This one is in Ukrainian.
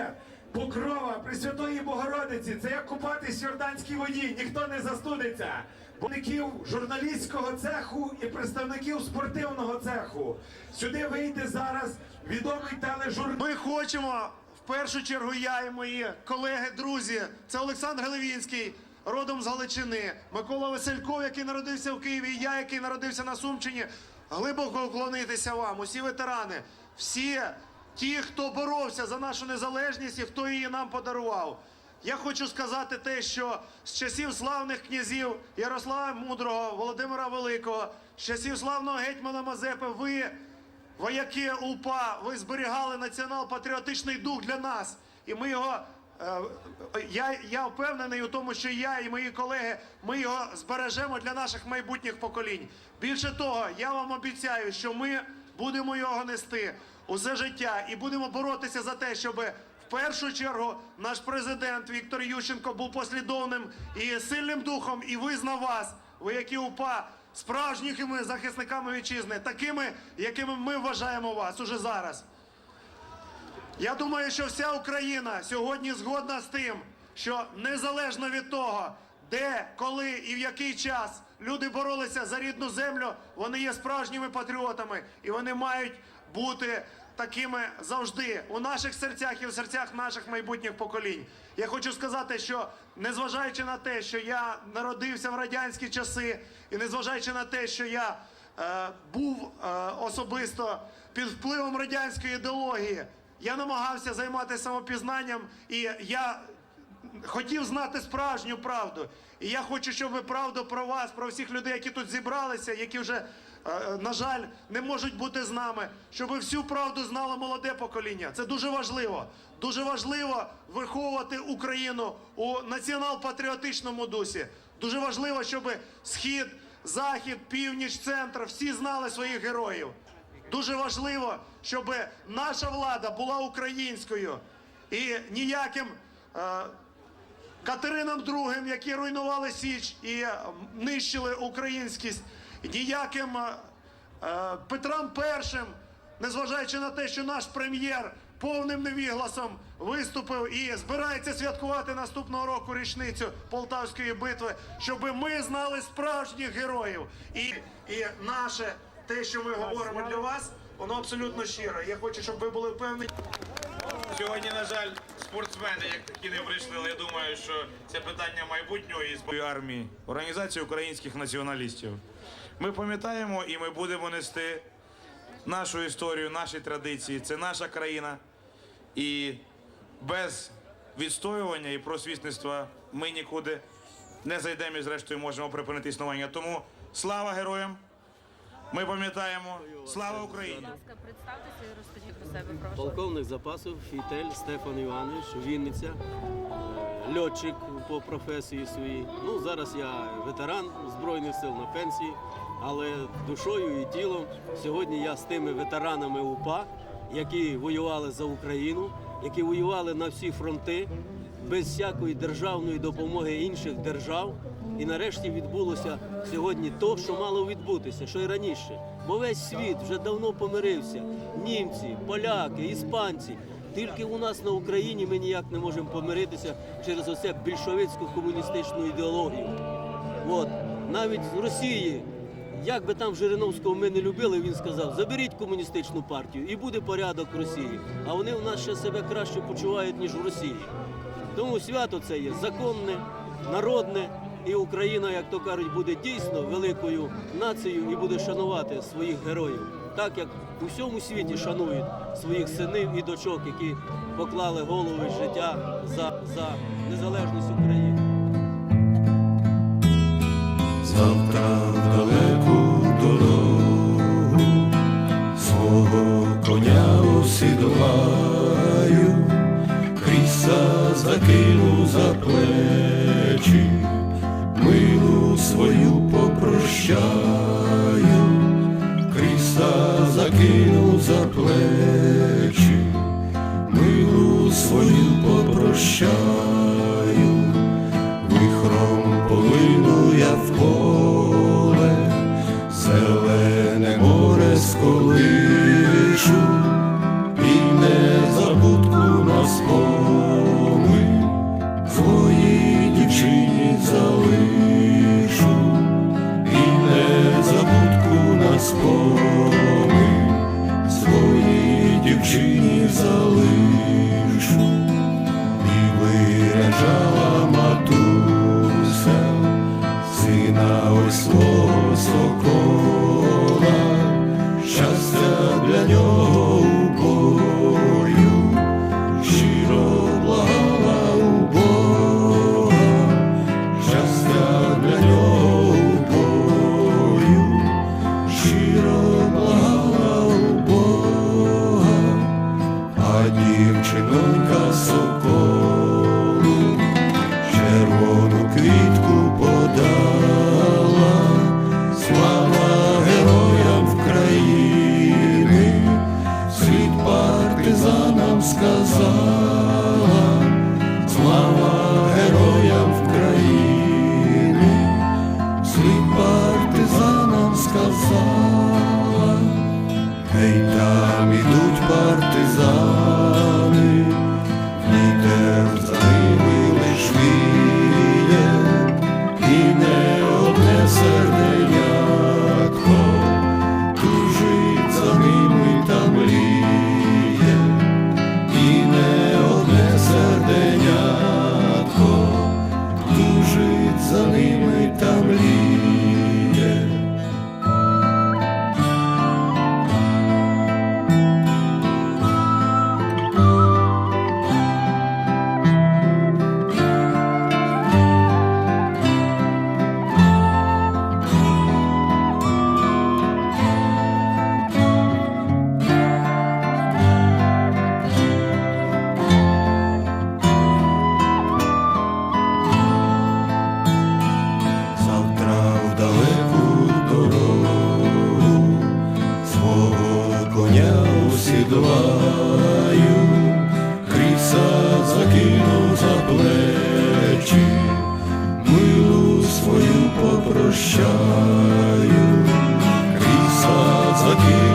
є покрова Пресвятої Богородиці. Це як купатись в Йорданській воді, ніхто не застудиться. Представників журналістського цеху і представників спортивного цеху. Сюди вийде зараз відомий тележурналіст. Ми хочемо в першу чергу я і мої колеги, друзі. Це Олександр Гелевінський, родом з Галичини, Микола Васильков, який народився в Києві, і я, який народився на Сумщині. Глибоко уклонитися вам, усі ветерани, всі ті, хто боровся за нашу незалежність і хто її нам подарував. Я хочу сказати те, що з часів славних князів Ярослава Мудрого, Володимира Великого, з часів славного гетьмана Мазепи, ви Вояки УПА, ви зберігали націонал-патріотичний дух для нас. І ми його. е, Я, я впевнений у тому, що я і мої колеги ми його збережемо для наших майбутніх поколінь. Більше того, я вам обіцяю, що ми будемо його нести усе життя і будемо боротися за те, щоб в першу чергу наш президент Віктор Ющенко був послідовним і сильним духом і визнав вас, вояки УПА, справжніми захисниками вітчизни, такими, якими ми вважаємо вас уже зараз. Я думаю, що вся Україна сьогодні згодна з тим, що незалежно від того, де, коли і в який час люди боролися за рідну землю, вони є справжніми патріотами і вони мають бути такими завжди у наших серцях і в серцях наших майбутніх поколінь. Я хочу сказати, що незважаючи на те, що я народився в радянські часи, і незважаючи на те, що я е, був е, особисто під впливом радянської ідеології, я намагався займатися самопізнанням, і я хотів знати справжню правду. І я хочу, щоб ви правду про вас, про всіх людей, які тут зібралися, які вже, е, на жаль, не можуть бути з нами, щоб всю правду знало молоде покоління. Це дуже важливо. Дуже важливо виховувати Україну у націонал-патріотичному дусі. Дуже важливо, щоб схід, захід, північ, центр всі знали своїх героїв. Дуже важливо, щоб наша влада була українською і ніяким е, Катеринам II, які руйнували Січ і е, нищили українськість, ніяким е, е, Петрам І, незважаючи на те, що наш прем'єр повним невігласом виступив і збирається святкувати наступного року річницю Полтавської битви, щоб ми знали справжніх героїв. І, і наше те, що ми говоримо для вас, воно абсолютно щиро. Я хочу, щоб ви були впевнені. Сьогодні, на жаль, спортсмени, як такі не прийшли, але я думаю, що це питання майбутнього і армії, організації українських націоналістів. Ми пам'ятаємо і ми будемо нести нашу історію, наші традиції. Це наша країна. І без відстоювання і просвітництва ми нікуди не зайдемо і зрештою можемо припинити існування. Тому слава героям! Ми пам'ятаємо, слава Україні! Будь ласка, представтеся і розкажіть про себе про Полковник запасу Фітель Стефан Іванович, Вінниця, е, льотчик по професії своїй. Ну, зараз я ветеран Збройних сил на пенсії, але душою і тілом сьогодні я з тими ветеранами УПА, які воювали за Україну, які воювали на всі фронти без всякої державної допомоги інших держав. І нарешті відбулося сьогодні то, що мало відбутися, що й раніше. Бо весь світ вже давно помирився. Німці, поляки, іспанці. Тільки у нас на Україні ми ніяк не можемо помиритися через оце більшовицьку комуністичну ідеологію. От навіть з Росії, як би там Жириновського ми не любили, він сказав: заберіть комуністичну партію і буде порядок в Росії. А вони в нас ще себе краще почувають ніж в Росії. Тому свято це є законне, народне, і Україна, як то кажуть, буде дійсно великою нацією і буде шанувати своїх героїв, так як у всьому світі шанують своїх синів і дочок, які поклали голови життя за, за незалежність України. Завтра далеку дорогу свого коня осідлаю, я в поле, зелене море сколишу, і незабудку на спомин своїй дівчині залишу, і незабудку на спомин своїй дівчині залишу, і виряджала прощаю, крізь сад закину.